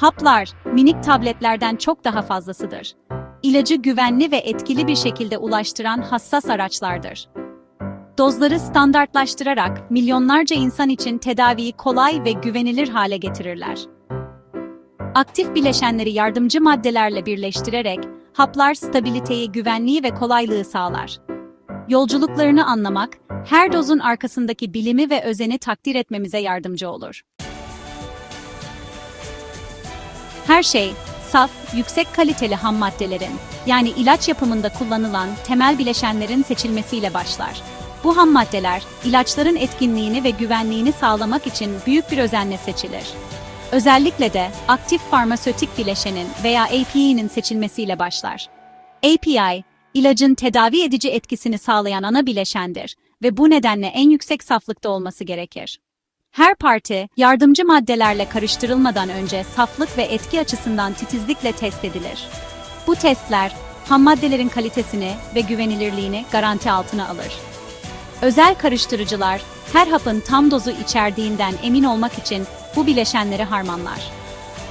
Haplar, minik tabletlerden çok daha fazlasıdır. İlacı güvenli ve etkili bir şekilde ulaştıran hassas araçlardır. Dozları standartlaştırarak milyonlarca insan için tedaviyi kolay ve güvenilir hale getirirler. Aktif bileşenleri yardımcı maddelerle birleştirerek haplar stabiliteyi, güvenliği ve kolaylığı sağlar. Yolculuklarını anlamak, her dozun arkasındaki bilimi ve özeni takdir etmemize yardımcı olur. Her şey, saf, yüksek kaliteli ham maddelerin, yani ilaç yapımında kullanılan temel bileşenlerin seçilmesiyle başlar. Bu ham maddeler, ilaçların etkinliğini ve güvenliğini sağlamak için büyük bir özenle seçilir. Özellikle de aktif farmasötik bileşenin veya API'nin seçilmesiyle başlar. API, ilacın tedavi edici etkisini sağlayan ana bileşendir ve bu nedenle en yüksek saflıkta olması gerekir. Her parti, yardımcı maddelerle karıştırılmadan önce saflık ve etki açısından titizlikle test edilir. Bu testler, ham maddelerin kalitesini ve güvenilirliğini garanti altına alır. Özel karıştırıcılar, her hapın tam dozu içerdiğinden emin olmak için bu bileşenleri harmanlar.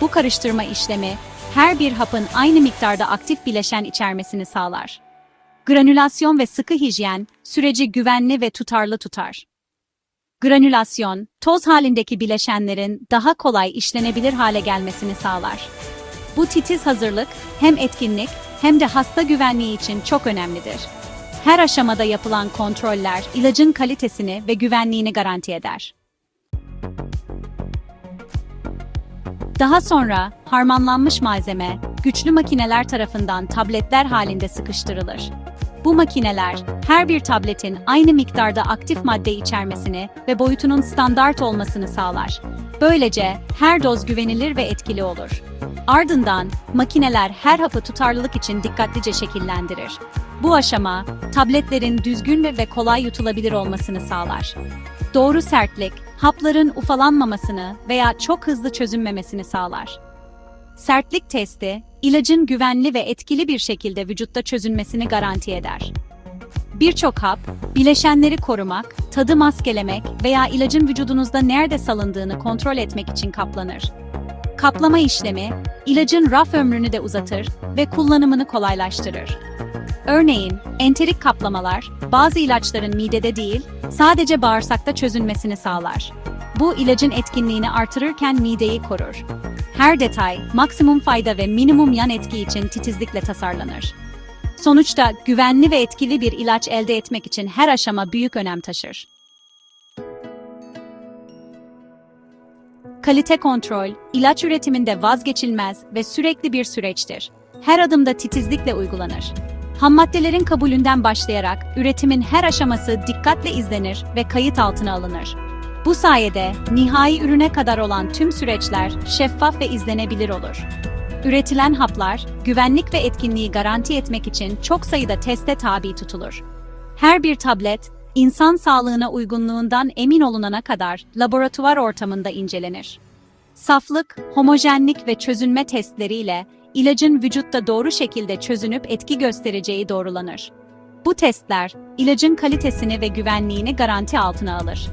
Bu karıştırma işlemi, her bir hapın aynı miktarda aktif bileşen içermesini sağlar. Granülasyon ve sıkı hijyen, süreci güvenli ve tutarlı tutar. Granülasyon, toz halindeki bileşenlerin daha kolay işlenebilir hale gelmesini sağlar. Bu titiz hazırlık, hem etkinlik hem de hasta güvenliği için çok önemlidir. Her aşamada yapılan kontroller ilacın kalitesini ve güvenliğini garanti eder. Daha sonra harmanlanmış malzeme güçlü makineler tarafından tabletler halinde sıkıştırılır. Bu makineler her bir tabletin aynı miktarda aktif madde içermesini ve boyutunun standart olmasını sağlar. Böylece her doz güvenilir ve etkili olur. Ardından makineler her hapı tutarlılık için dikkatlice şekillendirir. Bu aşama tabletlerin düzgün ve kolay yutulabilir olmasını sağlar. Doğru sertlik, hapların ufalanmamasını veya çok hızlı çözünmemesini sağlar. Sertlik testi, ilacın güvenli ve etkili bir şekilde vücutta çözünmesini garanti eder. Birçok hap, bileşenleri korumak, tadı maskelemek veya ilacın vücudunuzda nerede salındığını kontrol etmek için kaplanır. Kaplama işlemi, ilacın raf ömrünü de uzatır ve kullanımını kolaylaştırır. Örneğin, enterik kaplamalar, bazı ilaçların midede değil, sadece bağırsakta çözünmesini sağlar. Bu ilacın etkinliğini artırırken mideyi korur. Her detay, maksimum fayda ve minimum yan etki için titizlikle tasarlanır. Sonuçta güvenli ve etkili bir ilaç elde etmek için her aşama büyük önem taşır. Kalite kontrol, ilaç üretiminde vazgeçilmez ve sürekli bir süreçtir. Her adımda titizlikle uygulanır. Ham maddelerin kabulünden başlayarak üretimin her aşaması dikkatle izlenir ve kayıt altına alınır. Bu sayede nihai ürüne kadar olan tüm süreçler şeffaf ve izlenebilir olur. Üretilen haplar, güvenlik ve etkinliği garanti etmek için çok sayıda teste tabi tutulur. Her bir tablet, insan sağlığına uygunluğundan emin olunana kadar laboratuvar ortamında incelenir. Saflık, homojenlik ve çözünme testleriyle ilacın vücutta doğru şekilde çözünüp etki göstereceği doğrulanır. Bu testler, ilacın kalitesini ve güvenliğini garanti altına alır.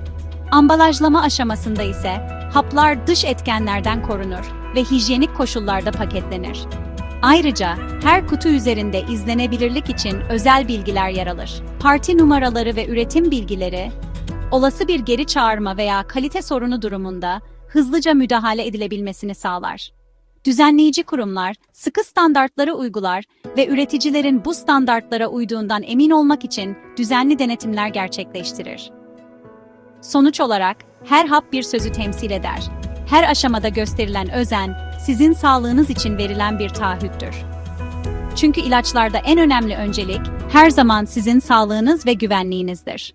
Ambalajlama aşamasında ise haplar dış etkenlerden korunur ve hijyenik koşullarda paketlenir. Ayrıca her kutu üzerinde izlenebilirlik için özel bilgiler yer alır. Parti numaraları ve üretim bilgileri, olası bir geri çağırma veya kalite sorunu durumunda hızlıca müdahale edilebilmesini sağlar. Düzenleyici kurumlar sıkı standartları uygular ve üreticilerin bu standartlara uyduğundan emin olmak için düzenli denetimler gerçekleştirir. Sonuç olarak her hap bir sözü temsil eder. Her aşamada gösterilen özen sizin sağlığınız için verilen bir taahhüttür. Çünkü ilaçlarda en önemli öncelik her zaman sizin sağlığınız ve güvenliğinizdir.